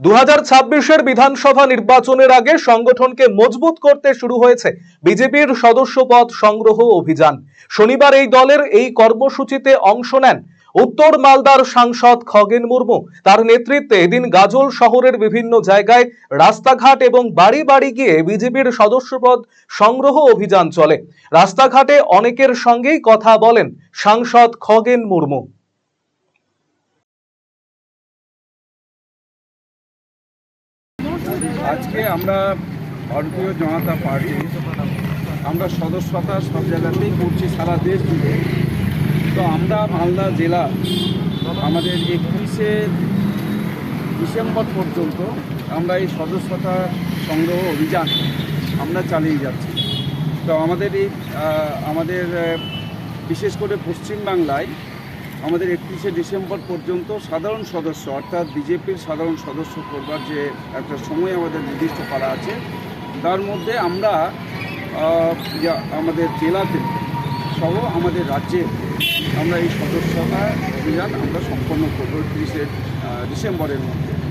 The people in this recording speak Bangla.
দু হাজার ছাব্বিশের বিধানসভা নির্বাচনের আগে সংগঠনকে মজবুত করতে শুরু হয়েছে বিজেপির সদস্য পদ সংগ্রহ অভিযান। শনিবার এই দলের এই কর্মসূচিতে অংশ নেন উত্তর মালদার সাংসদ খগেন মুর্মু। তার নেতৃত্বে এদিন গাজল শহরের বিভিন্ন জায়গায় রাস্তাঘাট এবং বাড়ি বাড়ি গিয়ে বিজেপির সদস্যপদ সংগ্রহ অভিযান চলে। রাস্তাঘাটে অনেকের সঙ্গেই কথা বলেন সাংসদ খগেন মুর্মু। আজকে আমরা ভারতীয় জনতা পার্টি, আমরা সদস্যতা সব জায়গাতেই করছি সারা দেশ জুড়ে। তো আমরা মালদা জেলা আমাদের একত্রিশে ডিসেম্বর পর্যন্ত আমরা এই সদস্যতা সংগ্রহ অভিযান আমরা চালিয়ে যাচ্ছি। তো আমাদের এই আমাদের বিশেষ করে পশ্চিমবাংলায় আমাদের একত্রিশে ডিসেম্বর পর্যন্ত সাধারণ সদস্য, অর্থাৎ বিজেপির সাধারণ সদস্য করবার যে একটা সময় আমাদের নির্দিষ্ট করা আছে, তার মধ্যে আমরা আমাদের জেলাতে সহ আমাদের রাজ্যে আমরা এই সদস্যতা অভিযান আমরা সম্পন্ন করব একত্রিশে ডিসেম্বরের মধ্যে।